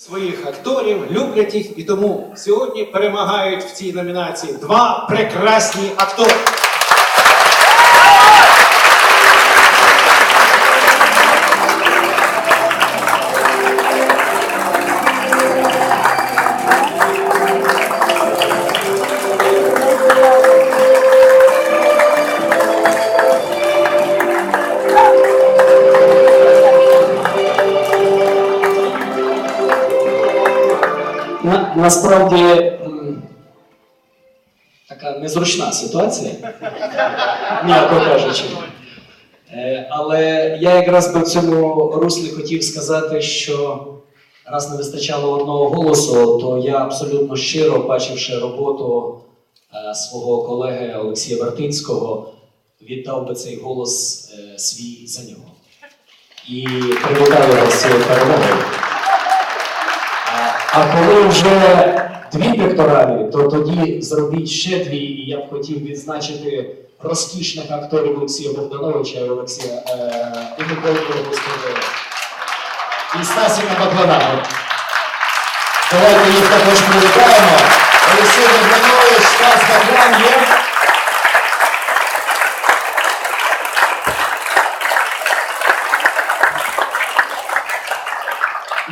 своїх акторів, люблять їх, і тому сьогодні перемагають в цій номінації два прекрасні актори. Насправді така незручна ситуація, м'яко кажучи. Е, Але я якраз би в цьому руслі хотів сказати, що раз не вистачало одного голосу, то я абсолютно щиро, бачивши роботу е, свого колеги Олексія Вартинського, віддав би цей голос е, свій за нього. І привітаю вас цією перемогою. А коли вже дві пекторалі, то тоді зробіть ще дві, і я б хотів відзначити розкішних акторів Олексія Богдановича і Олексія е, і Стасіка Бакланагу. Давайте їх також привітаємо. Олексій Богданович, Стас Баклан.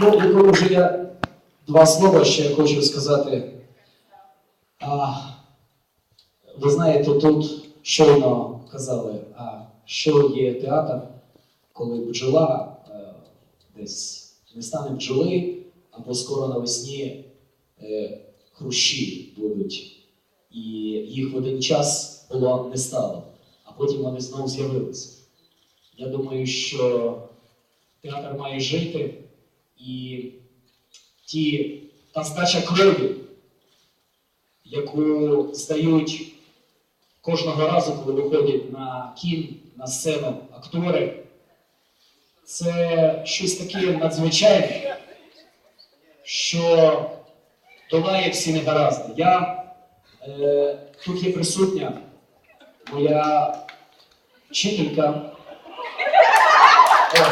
Ну, і коли вже я два слова ще хочу сказати. А, ви знаєте, тут щойно казали, а що є театр, коли бджола е, десь не стане бджоли, або скоро навесні е, хрущі будуть. І їх в один час було не стало, а потім вони знову з'явилися. Я думаю, що театр має жити і ті, та здача крові, яку здають кожного разу, коли виходять на кін, на сцену актори, це щось таке надзвичайне, що долає всі негаразди. Я е, тут є присутня моя вчителька. О,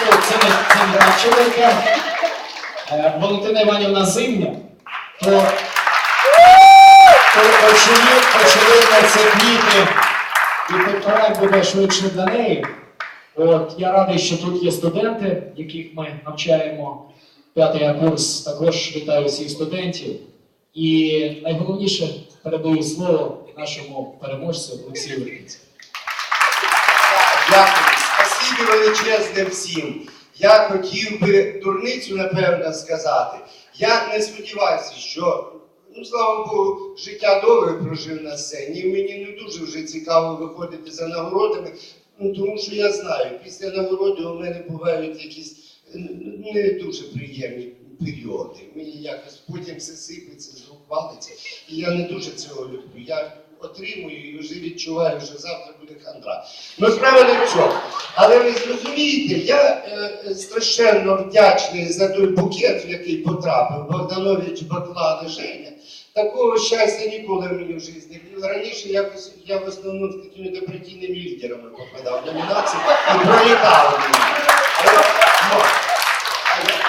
ну, це не, це не вчителька. Е, Валентина Іванівна Зимня, то, то очевидно, це квіти, і пектораль буде швидше для неї. От, я радий, що тут є студенти, яких ми навчаємо. П'ятий курс також вітаю всіх студентів. І найголовніше передаю слово нашому переможцю Олексію Вербінському. Дякую. Спасибі величезне всім. Я хотів би дурницю, напевно, сказати. Я не сподівався, що, ну, слава Богу, життя довге прожив на сцені. Мені не дуже вже цікаво виходити за нагородами, ну, тому що я знаю, після нагороди у мене бувають якісь не дуже приємні періоди. Мені якось потім все сипеться, з рук валиться. І я не дуже цього люблю. Я отримую і вже відчуваю, що завтра буде хандра. Ну, справа не в цьому. Але ви зрозумієте, я е, е, страшенно вдячний за той букет, в який потрапив Богданович Баклан і Женя. Такого щастя ніколи мені в житті. Раніше якось я в основному з такими депресійними лідерами попадав в номінації і пролітав мені.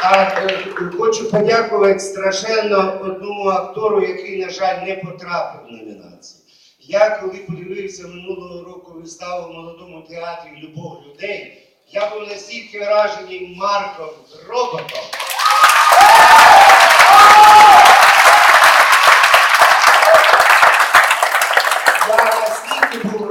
А е, хочу подякувати страшенно одному актору, який, на жаль, не потрапив в номінацію. Я коли подивився минулого року виставу в молодому театрі Любов людей, я був настільки вражений Марком Роботом. Я настільки був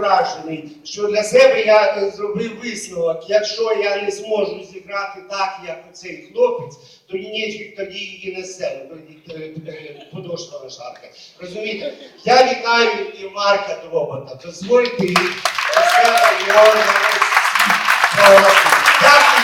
вражений, що для себе я е, зробив висновок. Якщо я не зможу зіграти так, як оцей хлопець, то ніфіг тоді її не тоді е, подошва шарка. Розумієте? Я вітаю і Марка Дробота. Дозвольте їй. себе